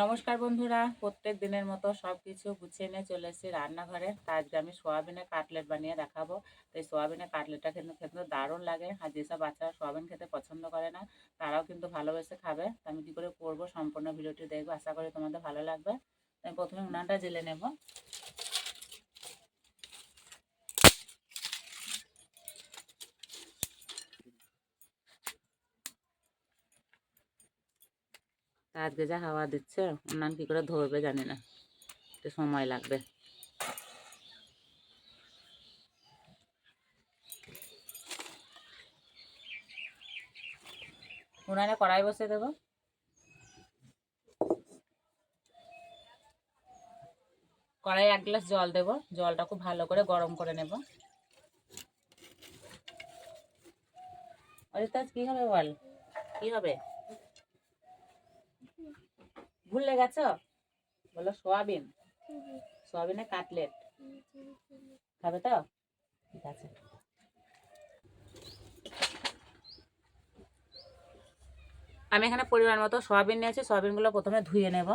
নমস্কার বন্ধুরা, প্রত্যেক দিনের মতো সব কিছু গুছিয়ে নিয়ে চলে এসেছি রান্নাঘরে। তা আজকে আমি সোয়াবিনের কাটলেট বানিয়ে দেখাবো। তো এই সোয়াবিনের কাটলেটটা কিন্তু খেতে দারুণ লাগে আর যেসব বাচ্চারা সোয়াবিন খেতে পছন্দ করে না, তারাও কিন্তু ভালোবেসে খাবে। তো আমি কী করে করব সম্পূর্ণ ভিডিওটি দেখব, আশা করি তোমাদের ভালো লাগবে। আমি প্রথমে উনানটা জেলে নেব। আজকে যা হাওয়া দিচ্ছে উনান কী করে ধরবে জানি না। একটু সময় লাগবে। উনানে কড়াই বসে দেবো। কড়াই এক গ্লাস জল দেব। জলটা খুব ভালো করে গরম করে নেব। অরিতাজ কি হবে বল? কি হবে? ভুলে গেছ বলো, সোয়াবিন? সোয়াবিনে কাটলেট। খাবে তো? ঠিক আছে। আমি এখানে পরিমাণ মতো সোয়াবিন নিয়েছি। সোয়াবিনগুলো প্রথমে ধুয়ে নেব।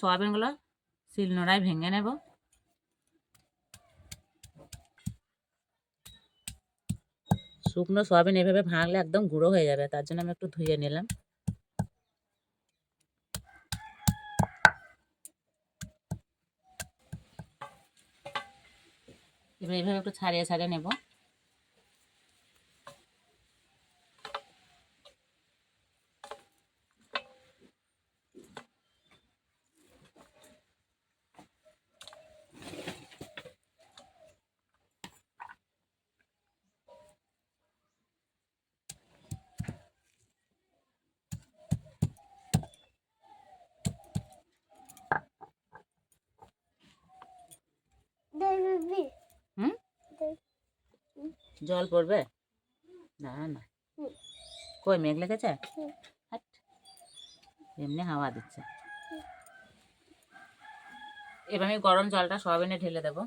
সয়াবিনগুলো শিলনোড়ায় ভেঙে নেব। শুকনো সয়াবিন এভাবে ভাঙলে একদম গুঁড়ো হয়ে যাবে, তার জন্য আমি একটু ধুয়ে নিলাম। এবার এইভাবে একটু ছাড়িয়ে ছাড়িয়ে নেব। হুম? জল পড়বে? না না। কই মেঘ লেগেছে? হাট। এমনি হাওয়া দিচ্ছে। এবার আমি গরম জলটা সয়াবিনে ঢেলে দেবো।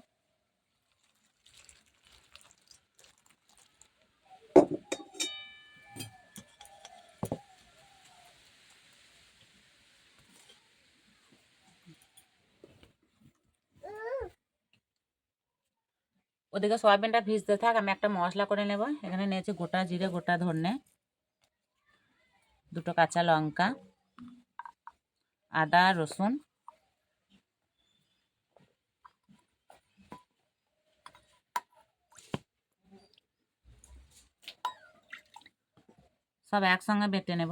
ওদিকে সয়াবিনটা ভিজতে থাক, আমি একটা মশলা করে নেব। এখানে নিয়েছি গোটা জিরে, গোটা ধনে, দুটো কাঁচা লঙ্কা, আদা, রসুন। সব একসঙ্গে বেটে নেব।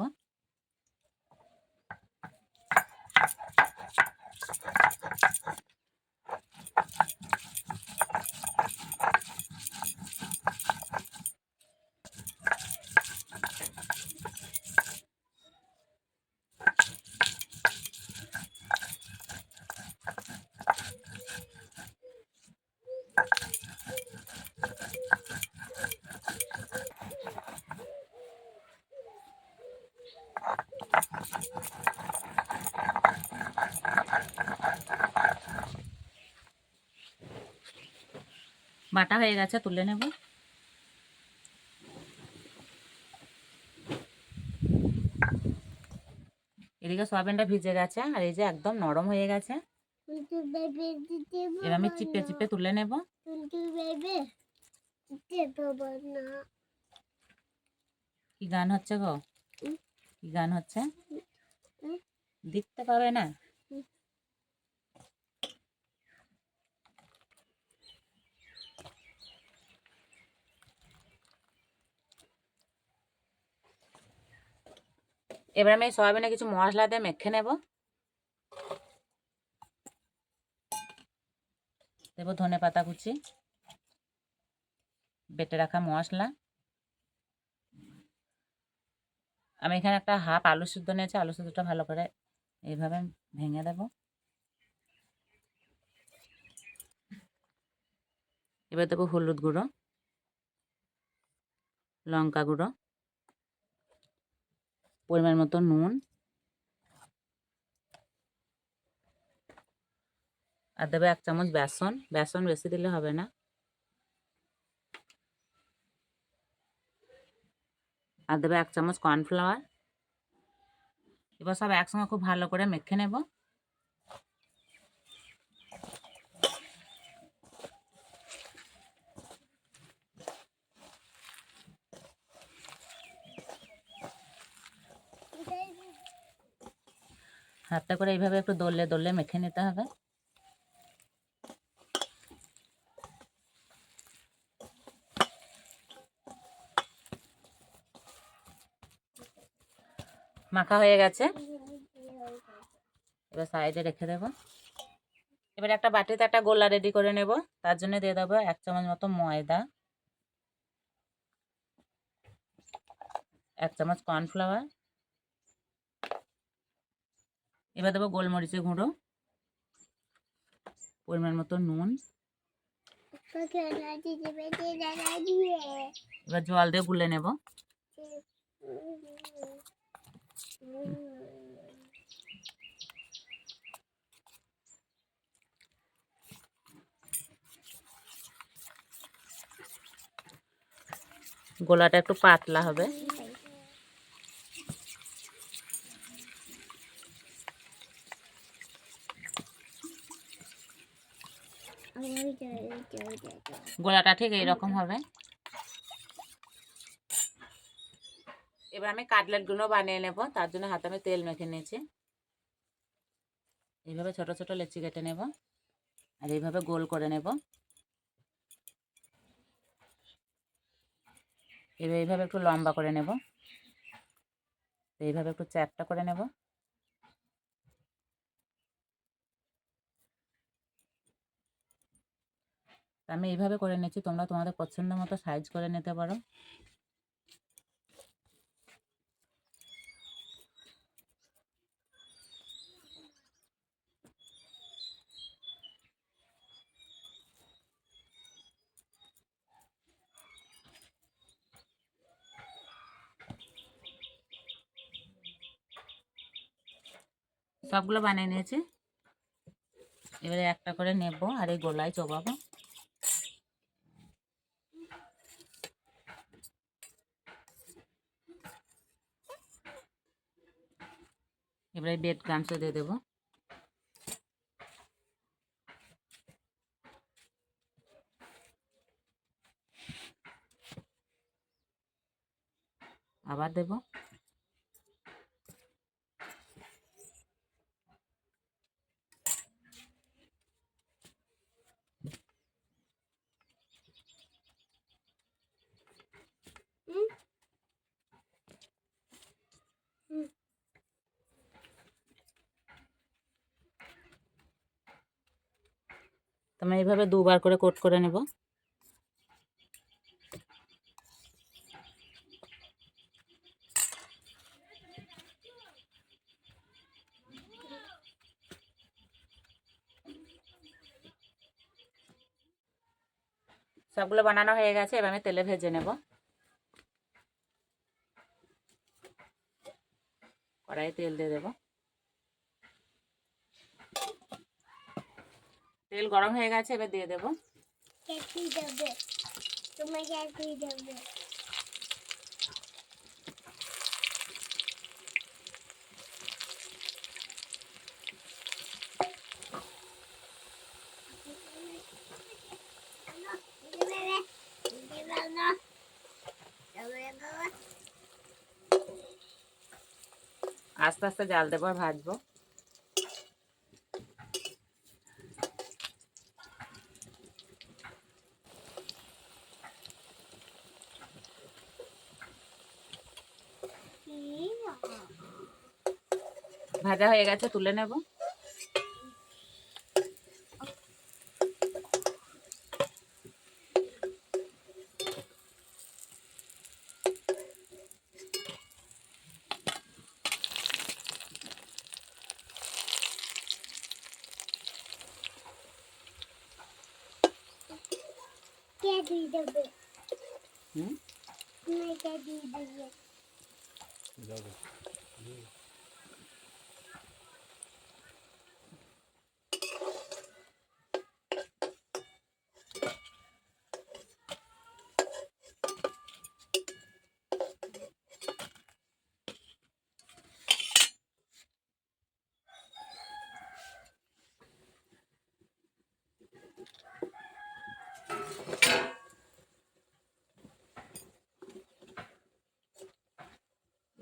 বাটা হয়ে গেছে, তুলে নেব। এদিকে সয়াবিনটা ভিজে গেছে, আর এই যে একদম নরম হয়ে গেছে। এবার আমি চিপে চিপে তুলে নেব। কি গান হচ্ছে গো? কি গান হচ্ছে? দেখতে পাবে না? এবার আমি সয়াবিনে কিছু মশলা দিয়ে মেখে নেব। দেবো ধনে পাতা কুচি, বেটে রাখা মশলা। আমি এখানে একটা হাফ আলু সিদ্ধ নিয়েছি, আলু সিদ্ধটা ভালো করে এইভাবে ভেঙে দেব। এবার দেবো হলুদ গুঁড়ো, লঙ্কা গুঁড়ো। পরিমাণ মতো নুন, আর দেবে এক চামচ বেসন। বেসন বেশি দিলে হবে না। আর দেবে এক চামচ কর্নফ্লাওয়ার। এবার সব একসঙ্গে খুব ভালো করে মেখে নেব। হাতটা করে এইভাবে একটু দললে দললে মেখে নিতে হবে। মাখা হয়ে গেছে। এবার সাইডে রেখে দেবো। এবার একটা বাটিতে একটা গোলা রেডি করে নেব। তার জন্য দিয়ে দেবো এক চামচ মতো ময়দা। এক চামচ কর্নফ্লাওয়ার। এবার দেবো গোলমরিচের গুঁড়ো, পরিমাণ মতো নুন। এবার জল দিয়ে গুলে নেব। গোলাটা একটু পাতলা হবে। গোলাটা ঠিক এইরকম হবে। এবার আমি কাটলেটগুলো বানিয়ে নেব, তার জন্য হাতে আমি তেল মেখে নিয়েছি। এইভাবে ছোট ছোট লেচি কেটে নেব আর এইভাবে গোল করে নেব। এবার এইভাবে একটু লম্বা করে নেব। এইভাবে একটু চ্যাপটা করে নেব। আমি এইভাবে করে নিচ্ছি, তোমরা তোমাদের পছন্দ মতো সাইজ করে নিতে পারো। সবগুলো বানিয়ে নিয়েছি। এবারে একটা করে নেব আর এই গোলায় চোবাবো। এবারে বেড ক্রামসও দিয়ে দেবো। আবার দেবো তো আমি এইভাবে দুবার করে কোট করে নেব। সবগুলো বানানো হয়ে গেছে, এবার আমি তেলে ভেজে নেব। কড়াই তেল দিয়ে দেবো। তেল গরম হয়ে গেছে এবার দিয়ে দেবো। আস্তে আস্তে জাল দেবো আর ভাজবো। ভাজা হয়ে গেছে তুলে নেব। হুম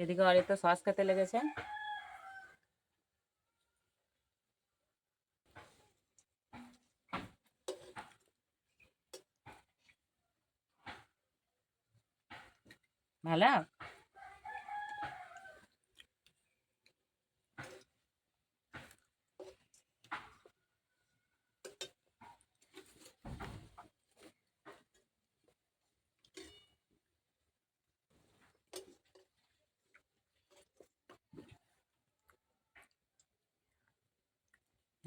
এদিকে অরিত সস খেতে লেগেছে। ভালো?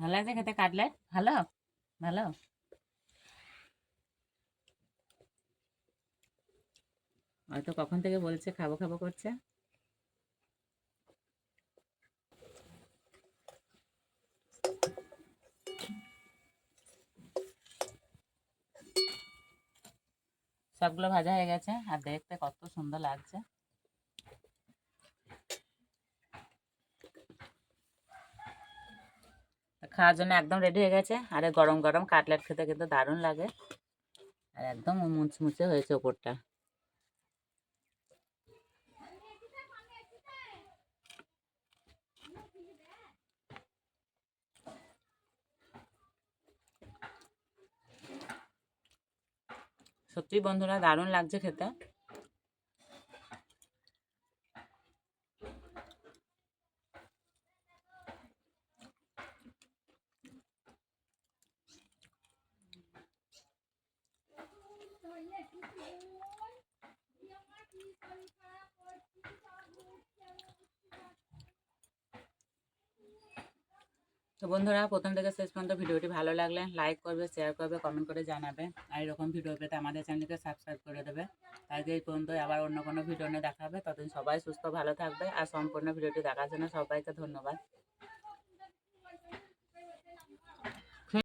ভালো লাগছে খেতে কাটলেট ভালো? ভালো? হয়তো কখন থেকে বলছে খাব খাব করছে। সবগুলো ভাজা হয়ে গেছে, আর দেখতে কত সুন্দর লাগছে। খাওয়ার জন্য একদম রেডি হয়ে গেছে। আর গরম গরম কাটলেট খেতে কিন্তু দারুণ লাগে। আর একদম মুচমুচে হয়েছে ওপরটা। সত্যি বন্ধুরা দারুণ লাগছে খেতে। তো বন্ধুরা, প্রথম থেকে শেষ পর্যন্ত ভিডিওটি ভালো লাগলে লাইক করবে শেয়ার করবে কমেন্ট করে জানাবে। আর এরকম ভিডিও পেতে আমাদের চ্যানেলকে সাবস্ক্রাইব করে দেবে। আজকে এই পর্যন্ত আবার অন্য কোনো ভিডিও নিয়ে দেখাবে ততদিন সবাই সুস্থ, ভালো থাকবে। আর সম্পূর্ণ ভিডিওটি দেখার জন্য সবাইকে ধন্যবাদ।